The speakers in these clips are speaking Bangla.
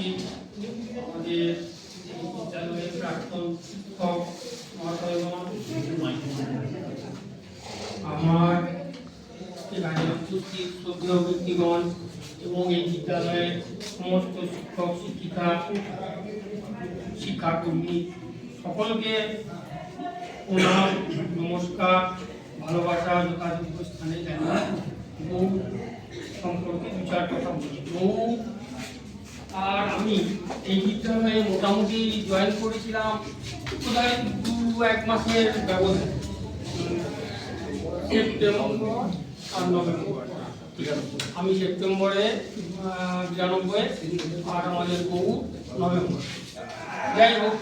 উপস্থিত আমাদের বিদ্যালয়ের প্রাক্তন শিক্ষক আমার এখানে ব্যক্তিগণ এবং এই বিদ্যালয়ের সমস্ত শিক্ষক, শিক্ষিকা, শিক্ষাকর্মী, সকলকে প্রণাম, নমস্কার, ভালোবাসা যথাযোগ্য স্থানে জানাই বউ সম্পর্কে দু চার কথা বলি। আর আমি এই বিদ্যালয়ে মোটামুটি জয়েন করেছিলাম। দু এক মাসের ব্যবধান। সেপ্টেম্বর আর নভেম্বর। আমি সেপ্টেম্বরে বিরানব্বই আর আমাদের বউ নভেম্বর। যাই হোক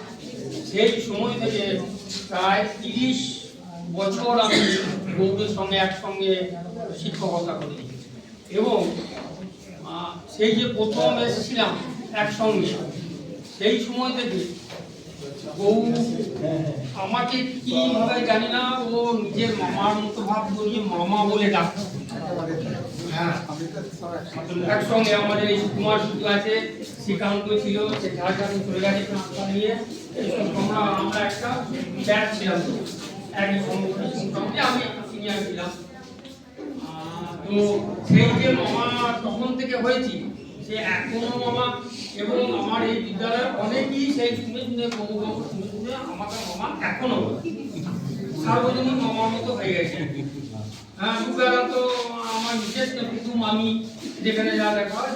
সেই সময় থেকে প্রায় তিরিশ বছর আমি বউদের সঙ্গে একসঙ্গে শিক্ষকতা করি এবং সেই যে প্রথম এসেছিলাম একসঙ্গে। সেই সময় থেকে বউ আমাকে কীভাবে জানি না, ও নিজের মামার মতো ভাব করিয়ে মামা বলে ডাকতো হ্যাঁ একসঙ্গে আমাদের এই কুমার শুধু আছে, শ্রীকান্ত ছিল, সে ঝাড় ঝাড় চলে গেছে নিয়ে। আমরা আমরা একটা ব্যাচ ছিলাম। একই সঙ্গে আমি সিনিয়র ছিলাম। তো সেই যে মামা তখন থেকে হয়েছি সে এখনও মামা এবং আমার এই বিদ্যালয়ের অনেকেই সেই শুনে শুনে বহু বহু শুনে শুনে আমাকে মামা এখনও। সার্বজনীন মামার মতো হয়ে গেছে হ্যাঁ দুবেলা তো আমার বিশেষ কিন্তু মামি, যেখানে যা দেখা হয়